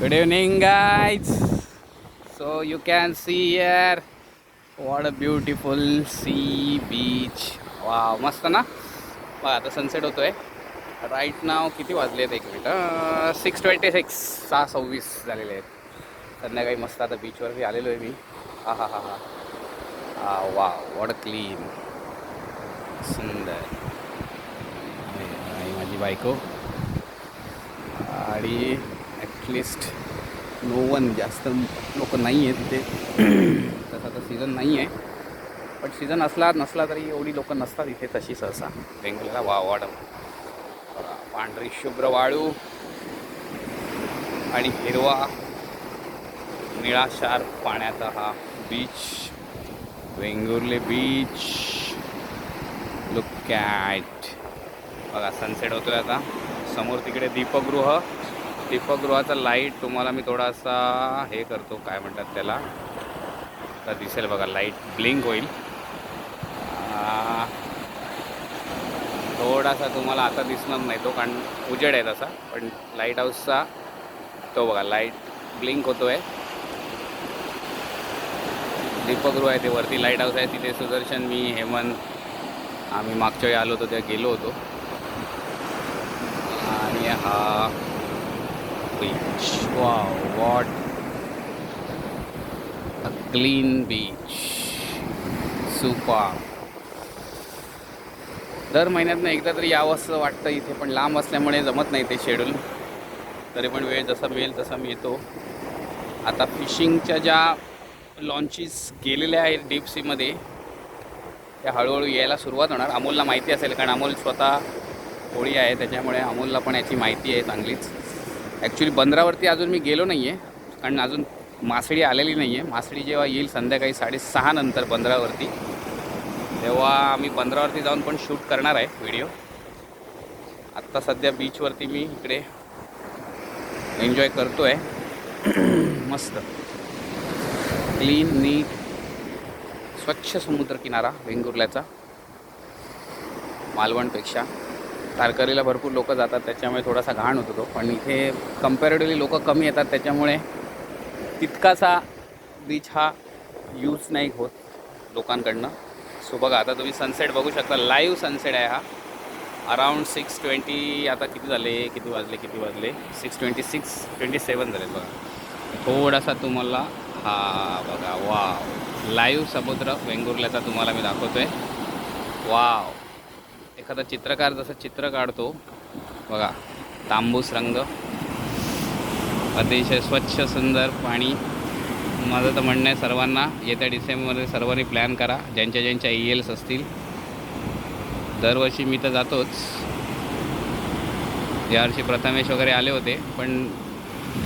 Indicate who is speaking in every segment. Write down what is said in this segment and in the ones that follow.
Speaker 1: Good evening, guys. So you can see here what a beautiful sea beach. Wow मस्त ना? बघा आता sunset होतोय. राईट नाव किती वाजले आहेत एक मिनिट सिक्स ट्वेंटी सिक्स सहा सव्वीस झालेले आहेत. संध्याकाळी मस्त आता बीचवरती आलेलो आहे मी. हा हा हा हा. हा वा वॉट क्लीन सुंदर. आणि माझी बायको. आणि ॲटलिस्ट नो वन जास्त लोक नाही आहे तिथे तसा तर सीझन नाही आहे. पण सीझन असला नसला तरी एवढी लोक नसतात इथे तशी सहसा. बेंगलोरला वा वाढ पांढरी शुभ्र वाळू आणि हिरवा निळाशार पाण्याचा हा beach Vengurle beach look at बघा सनसेट होतोय आता. समोर तिकडे दीपगृह. दीपगृहाचा लाइट तुम्हाला मी थोडासा हे करतो काय म्हणतात त्याला? तर दिसेल बघा लाइट ब्लिंक होईल. थोडासा तुम्हाला आता दिसणार नाही तो कारण उजेड आहे तसा पण लाइट हाऊसचा तो बघा लाइट ब्लिंक होतो आहे दीपगृह आहे ते वरती लाइट हाऊस आहे तिथे सुदर्शन मी हेमंत आम्ही मागच्या वेळी आलो होतो तेव्हा गेलो होतो. आणि हा beach. वा वॉट a क्लीन बीच सुपा दर महिन्यातनं एकदा तरी यावंसं वाटतं इथे पण लांब असल्यामुळे जमत नाही ते शेड्यूल तरी पण वेळ जसा मिळेल तसा मी येतो आता फिशिंगच्या ज्या लॉन्चेस गेलेल्या आहेत डीप सीमध्ये त्या हळूहळू यायला सुरुवात होणार. अमोलला माहिती असेल कारण अमोल स्वतः होळी आहे त्याच्यामुळे अमोलला पण याची माहिती आहे चांगलीच. ॲक्च्युली बंदरावरती अजून मी गेलो नाही आहे कारण अजून मासळी आलेली नाही आहे मासळी जेव्हा येईल संध्याकाळी साडेसहा नंतर बंदरावरती. तेव्हा आम्ही बंदरावरती जाऊन पण शूट करणार आहे व्हिडिओ. आत्ता सध्या बीचवरती मी इकडे एन्जॉय करतो आहे मस्त. क्लीन नीट स्वच्छ समुद्रकिनारा वेंगुर्ल्याचा. मालवणपेक्षा. तारकरीला भरपूर लोक जातात त्याच्यामुळे थोडासा घाण होतो तो. पण इथे कम्पॅरेटिव्हली लोक कमी येतात त्याच्यामुळे तितकासा बीच हा यूज नाही होत लोकांकडनं. सो बघा आता तुम्ही सनसेट बघू शकता लाईव्ह सनसेट आहे हा. अराऊंड सिक्स ट्वेंटी आता किती झाले? किती वाजले? किती वाजले? Six twenty six twenty seven झाले बघा. थोडासा तुम्हाला हा बघा वाव लाईव्ह समुद्र वेंगुर्ल्याचा तुम्हाला मी दाखवतो आहे वाव एखादा चित्रकार जसं चित्र काढतो बघा तांबूस रंग अतिशय स्वच्छ सुंदर पाणी. माझं तर म्हणणं आहे सर्वांना येत्या डिसेंबरमध्ये सर्वांनी प्लॅन करा ज्यांच्या ज्यांच्या e ई एल्स असतील. दरवर्षी मी तर जातोच. यावर्षी प्रथमेश वगैरे आले होते पण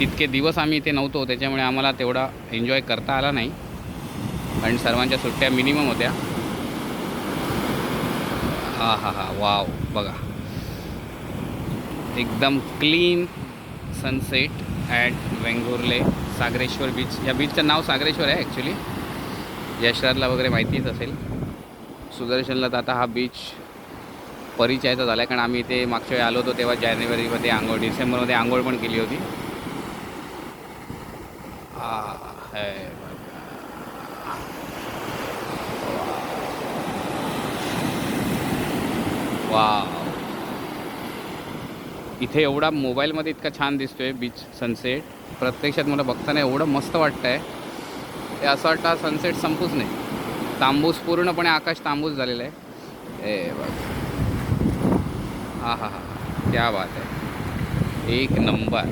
Speaker 1: तितके दिवस आम्ही इथे नव्हतो त्याच्यामुळे आम्हाला तेवढा एन्जॉय करता आला नाही. कारण सर्वांच्या सुट्ट्या मिनिमम होत्या. हा हा हा. वाव बघा. एकदम clean sunset at Vengurle Sagareshwar beach या बीचचं नाव सागरेश्वर आहे ॲक्च्युली यशराजला वगैरे माहितीच असेल. सुदर्शनला तर आता हा बीच परिचयाचा झाला आहे कारण आम्ही इथे मागच्या वेळी आलो होतो तेव्हा जानेवारीमध्ये आंघोळ डिसेंबरमध्ये आंघोळ पण केली होती आ, है बघा. वाव. इथे एवढा मोबाईलमध्ये इतका छान दिसतोय बीच सनसेट प्रत्यक्षात मला बघताना एवढं मस्त वाटतं आहे ते असं वाटतं हा सनसेट संपूच नाही. तांबूस पूर्णपणे आकाश तांबूस झालेलं आहे. ए बघ हा हा हा क्या बात आहे. एक नंबर.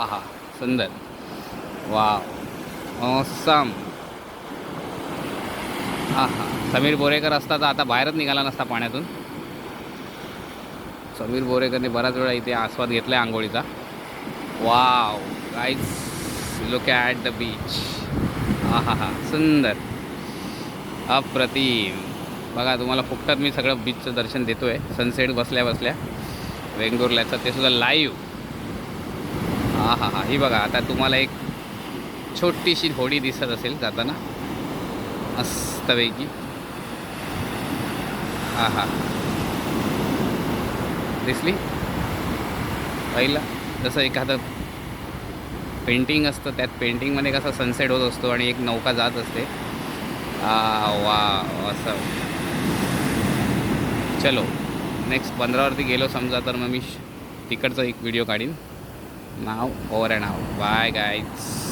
Speaker 1: आहा सुंदर. वाव. ऑसम हां हां. समीर बोरेकर असता तर आता बाहेरच निघाला नसता पाण्यातून. समीर बोरेकरने बराच वेळा इथे आस्वाद घेतला आहे आंघोळीचा. Wow guys look at the beach हा हा हा. सुंदर. अप्रतिम. बघा तुम्हाला फुकटात मी सगळं बीचचं दर्शन देतो आहे सनसेट बसल्या बसल्या. वेंगुर्ल्याचं ते सुद्धा लाईव्ह हा हा हा. ही बघा आता तुम्हाला एक छोटीशी होडी दिसत असेल जाताना. मस्तपैकी हा हा दिसली? पहिलं जसं एखादं पेंटिंग असतं त्यात पेंटिंगमध्ये कसा सनसेट होत असतो आणि एक नौका जात असते. आ वा असं. चलो नेक्स्ट पंधरावरती गेलो समजा तर मग मी श- तिकडचा एक व्हिडिओ काढीन. Now over and now bye guys